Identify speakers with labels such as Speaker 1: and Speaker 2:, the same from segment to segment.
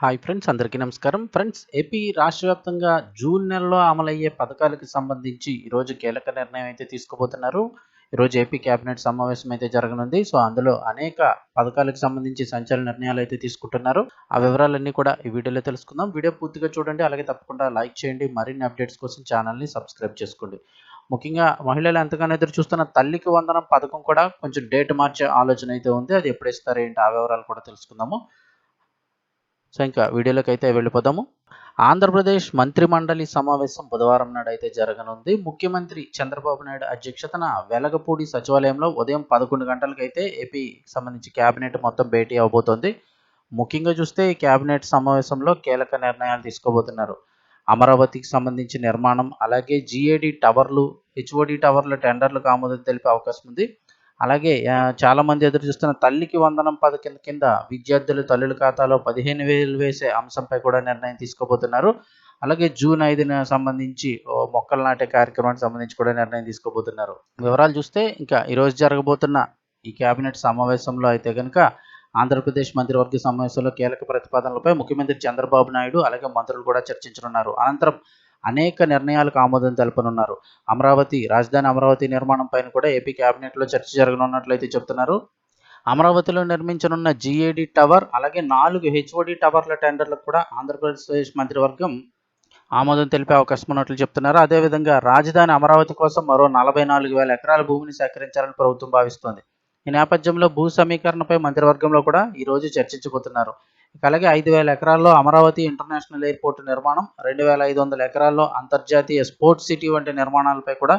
Speaker 1: Hi friends అందరికీ నమస్కారం. Friends AP రాష్ట్ర వ్యాప్తంగా జూన్ నెలలో అమలయ్యే పథకాలకు సంబంధించి ఈరోజు కీలక నిర్ణయం అయితే తీసుకోబోతున్నారు. ఈరోజు ఏపీ కేబినెట్ సమావేశం అయితే జరగనుంది. సో అందులో అనేక పథకాలకు సంబంధించి సంచలన నిర్ణయాలు అయితే తీసుకుంటున్నారు. ఆ వివరాలన్నీ కూడా ఈ వీడియోలో తెలుసుకుందాం. వీడియో పూర్తిగా చూడండి. అలాగే తప్పకుండా లైక్ చేయండి. మరిన్ని అప్డేట్స్ కోసం ఛానల్ని సబ్స్క్రైబ్ చేసుకోండి. ముఖ్యంగా మహిళలు ఎంతగానో ఎదురు చూస్తున్న తల్లికి వందనం పథకం కూడా కొంచెం డేట్ మార్చే ఆలోచన అయితే ఉంది. అది ఎప్పుడు ఇస్తారు ఏంటి ఆ వివరాలు కూడా తెలుసుకుందాము. సో ఇంకా వీడియోలోకి అయితే వెళ్ళిపోదాము. ఆంధ్రప్రదేశ్ మంత్రిమండలి సమావేశం బుధవారం నాడు అయితే జరగనుంది. ముఖ్యమంత్రి చంద్రబాబు నాయుడు అధ్యక్షతన వెలగపూడి సచివాలయంలో ఉదయం పదకొండు గంటలకైతే ఏపీ సంబంధించి కేబినెట్ మొత్తం భేటీ అవబోతోంది. ముఖ్యంగా చూస్తే ఈ కేబినెట్ సమావేశంలో కీలక నిర్ణయాలు తీసుకోబోతున్నారు. అమరావతికి సంబంధించి నిర్మాణం అలాగే జిఏడి టవర్లు హెచ్ఓడి టవర్ల టెండర్లకు ఆమోదం తెలిపే అవకాశం ఉంది. అలాగే చాలామంది చాలా మంది ఎదురు చూస్తున్న తల్లికి వందనం పథకం కింద విద్యార్థుల తల్లుల ఖాతాలో పదిహేను వేలు వేసే అంశంపై కూడా నిర్ణయం తీసుకోబోతున్నారు. అలాగే జూన్ ఐదున సంబంధించి ఓ మొక్కలు నాటే కార్యక్రమానికి సంబంధించి కూడా నిర్ణయం తీసుకోబోతున్నారు. వివరాలు చూస్తే ఇంకా ఈరోజు జరగబోతున్న ఈ కేబినెట్ సమావేశంలో అయితే కనుక ఆంధ్రప్రదేశ్ మంత్రివర్గ సమావేశంలో కీలక ప్రతిపాదనలపై ముఖ్యమంత్రి చంద్రబాబు నాయుడు అలాగే మంత్రులు కూడా చర్చించనున్నారు. అనంతరం అనేక నిర్ణయాలకు ఆమోదం తెలపనున్నారు. అమరావతి రాజధాని అమరావతి నిర్మాణం పైన కూడా ఏపీ క్యాబినెట్లో చర్చ జరగనున్నట్లయితే చెప్తున్నారు. అమరావతిలో నిర్మించనున్న జిఏడి టవర్ అలాగే నాలుగు హెచ్ఓడి టవర్ల టెండర్లకు కూడా ఆంధ్రప్రదేశ్ మంత్రివర్గం ఆమోదం తెలిపే అవకాశం ఉన్నట్లు చెప్తున్నారు. అదేవిధంగా రాజధాని అమరావతి కోసం మరో నలభై నాలుగు వేల ఎకరాల భూమిని సేకరించాలని ప్రభుత్వం భావిస్తోంది. ఈ నేపథ్యంలో భూ సమీకరణపై మంత్రివర్గంలో కూడా ఈ రోజు చర్చించబోతున్నారు. అలాగే ఐదు వేల ఎకరాల్లో అమరావతి ఇంటర్నేషనల్ ఎయిర్పోర్ట్ నిర్మాణం రెండు వేల ఐదు వందల ఎకరాల్లో అంతర్జాతీయ స్పోర్ట్స్ సిటీ వంటి నిర్మాణాలపై కూడా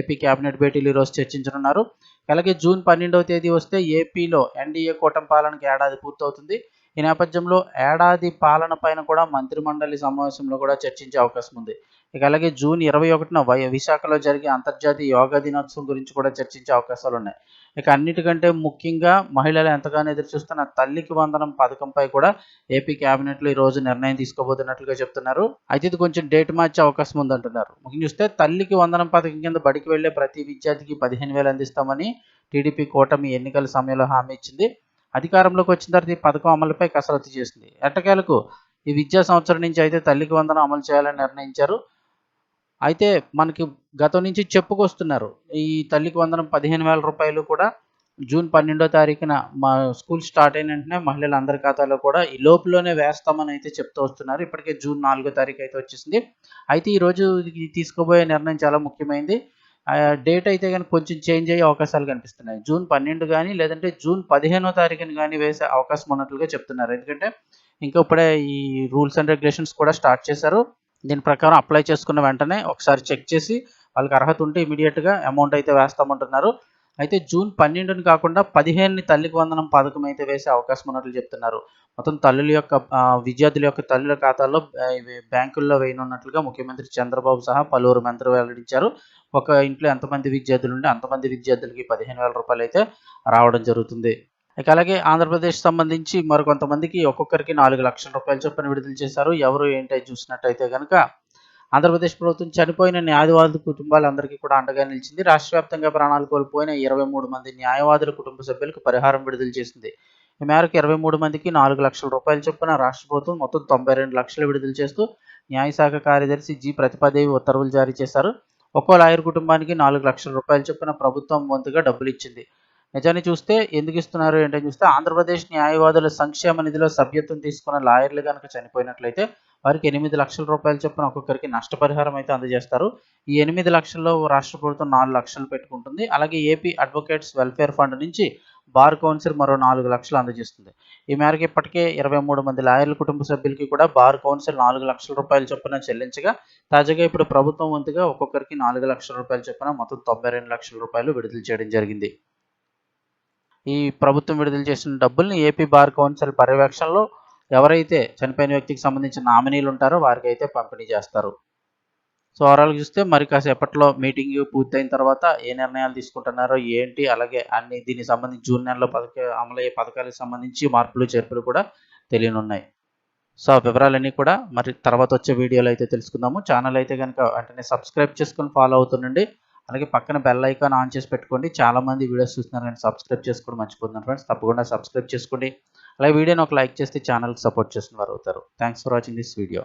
Speaker 1: ఏపీ కేబినెట్ భేటీలు ఈరోజు చర్చించనున్నారు. అలాగే జూన్ పన్నెండవ తేదీ వస్తే ఏపీలో ఎన్డీఏ కూటమి పాలనకి ఏడాది పూర్తవుతుంది. ఈ నేపథ్యంలో ఏడాది పాలన పైన కూడా మంత్రిమండలి సమావేశంలో కూడా చర్చించే అవకాశం ఉంది. ఇక అలాగే జూన్ ఇరవై ఒకటిన వై విశాఖలో జరిగే అంతర్జాతీయ యోగా దినోత్సవం గురించి కూడా చర్చించే అవకాశాలు ఉన్నాయి. ఇక అన్నిటికంటే ముఖ్యంగా మహిళలు ఎంతగానో ఎదురు చూస్తున్న తల్లికి వందనం పథకంపై కూడా ఏపీ కేబినెట్లో ఈ రోజు నిర్ణయం తీసుకోబోతున్నట్లుగా చెప్తున్నారు. అయితే ఇది కొంచెం డేట్ మార్చే అవకాశం ఉందంటున్నారు. ముఖ్యం చూస్తే తల్లికి వందనం పథకం కింద బడికి వెళ్ళే ప్రతి విద్యార్థికి పదిహేను వేలు అందిస్తామని టీడీపీ కూటమి ఎన్నికల సమయంలో హామీ ఇచ్చింది. అధికారంలోకి వచ్చిన తర్వాత ఈ పథకం అమలుపై కసరత్తు చేసింది. ఎట్టకేలకు ఈ విద్యా సంవత్సరం నుంచి అయితే తల్లికి వందనం అమలు చేయాలని నిర్ణయించారు. అయితే మనకి గతం నుంచి చెప్పుకొస్తున్నారు. ఈ తల్లికి వందనం పదిహేను వేల రూపాయలు కూడా జూన్ పన్నెండో తారీఖున మా స్కూల్ స్టార్ట్ అయిన వెంటనే మహిళల అందరి ఖాతాలో కూడా ఈ లోపులోనే వేస్తామని అయితే చెప్తూ వస్తున్నారు. ఇప్పటికే జూన్ నాలుగో తారీఖు అయితే వచ్చేసింది. అయితే ఈరోజు తీసుకోబోయే నిర్ణయం చాలా ముఖ్యమైనది ఆ డేట్ అయితే కానీ కొంచెం చేంజ్ అయ్యే అవకాశాలు కనిపిస్తున్నాయి. జూన్ పన్నెండు కానీ లేదంటే జూన్ పదిహేనో తారీఖున కానీ వేసే అవకాశం ఉన్నట్లుగా చెప్తున్నారు. ఎందుకంటే ఇంకా ఇప్పుడే ఈ రూల్స్ అండ్ రెగ్యులేషన్స్ కూడా స్టార్ట్ చేశారు. దీని ప్రకారం అప్లై చేసుకున్న వెంటనే ఒకసారి చెక్ చేసి వాళ్ళకి అర్హత ఉంటే ఇమీడియట్గా అమౌంట్ అయితే వేస్తామంటున్నారు. అయితే జూన్ పన్నెండుని కాకుండా పదిహేనుని తల్లికి వందనం పథకం అయితే వేసే అవకాశం ఉన్నట్లు చెప్తున్నారు. మొత్తం తల్లుల యొక్క విద్యార్థుల యొక్క తల్లుల ఖాతాల్లో బ్యాంకుల్లో వేయనున్నట్లుగా ముఖ్యమంత్రి చంద్రబాబు సహా పలువురు మంత్రులు వెల్లడించారు. ఒక ఇంట్లో ఎంతమంది విద్యార్థులు ఉంటే అంతమంది విద్యార్థులకి పదిహేను వేల రూపాయలు అయితే రావడం జరుగుతుంది. ఇక అలాగే ఆంధ్రప్రదేశ్ సంబంధించి మరికొంతమందికి ఒక్కొక్కరికి నాలుగు లక్షల రూపాయల చొప్పున విడుదల చేశారు. ఎవరు ఏంటో చూసినట్టయితే కనుక ఆంధ్రప్రదేశ్ ప్రభుత్వం చనిపోయిన న్యాయవాదుల కుటుంబాలందరికీ కూడా అండగా నిలిచింది. రాష్ట్ర వ్యాప్తంగా ప్రాణాలు కోల్పోయిన ఇరవై మూడు మంది న్యాయవాదుల కుటుంబ సభ్యులకు పరిహారం విడుదల చేసింది. ఈ మేరకు ఇరవై మూడు మందికి నాలుగు లక్షల రూపాయల చొప్పున రాష్ట్ర ప్రభుత్వం మొత్తం తొంభై రెండు లక్షలు విడుదల చేస్తూ న్యాయశాఖ కార్యదర్శి జి. ప్రతిపాదేవి ఉత్తర్వులు జారీ చేశారు. ఒక్కో లాయర్ కుటుంబానికి నాలుగు లక్షల రూపాయల చొప్పున ప్రభుత్వం వంతుగా డబ్బులు ఇచ్చింది. నిజాన్ని చూస్తే ఎందుకు ఇస్తున్నారు ఏంటని చూస్తే ఆంధ్రప్రదేశ్ న్యాయవాదుల సంక్షేమ నిధిలో సభ్యత్వం తీసుకున్న లాయర్లు కనుక చనిపోయినట్లయితే వారికి ఎనిమిది లక్షల రూపాయల చొప్పున ఒక్కొక్కరికి నష్టపరిహారం అయితే అందజేస్తారు. ఈ ఎనిమిది లక్షల్లో రాష్ట్ర ప్రభుత్వం నాలుగు లక్షలు పెట్టుకుంటుంది. అలాగే ఏపీ అడ్వకేట్స్ వెల్ఫేర్ ఫండ్ నుంచి బార్ కౌన్సిల్ మరో నాలుగు లక్షలు అందజేస్తుంది. ఈ మేరకు ఇప్పటికే ఇరవై మూడు మంది లాయర్ల కుటుంబ సభ్యులకి కూడా బార్ కౌన్సిల్ నాలుగు లక్షల రూపాయల చొప్పున చెల్లించగా తాజాగా ఇప్పుడు ప్రభుత్వం వంతుగా ఒక్కొక్కరికి నాలుగు లక్షల రూపాయల చొప్పున మొత్తం తొంభై రెండు లక్షల రూపాయలు విడుదల చేయడం జరిగింది. ఈ ప్రభుత్వం విడుదల చేసిన డబ్బుల్ని ఏపీ బార్ కౌన్సిల్ పర్యవేక్షణలో ఎవరైతే చనిపోయిన వ్యక్తికి సంబంధించిన నామినీలు ఉంటారో వారికి అయితే పంపిణీ చేస్తారు. సో ఓవరాల్ చూస్తే మరి కాసేపట్లో మీటింగ్ పూర్తయిన తర్వాత ఏ నిర్ణయాలు తీసుకుంటున్నారో ఏంటి అలాగే అన్ని దీనికి సంబంధించి జూన్ నెలలో పథక అమలయ్యే పథకాలకు సంబంధించి మార్పులు చేర్పులు కూడా తెలియనున్నాయి. సో ఆ వివరాలన్నీ కూడా మరి తర్వాత వచ్చే వీడియోలో అయితే తెలుసుకుందాము. ఛానల్ అయితే కనుక వెంటనే సబ్స్క్రైబ్ చేసుకొని ఫాలో అవుతుండండి. అలాగే పక్కన బెల్ ఐకాన్ ఆన్ చేసి పెట్టుకోండి. చాలామంది వీడియోస్ చూస్తున్నారు కానీ సబ్స్క్రైబ్ చేసుకోవడం మర్చిపోతున్నారు ఫ్రెండ్స్ తప్పకుండా సబ్స్క్రైబ్ చేసుకోండి. అలాగే వీడియోని ఒక లైక్ చేస్తే ఛానల్కి సపోర్ట్ చేసిన వారు అవుతారు. Thanks for watching this video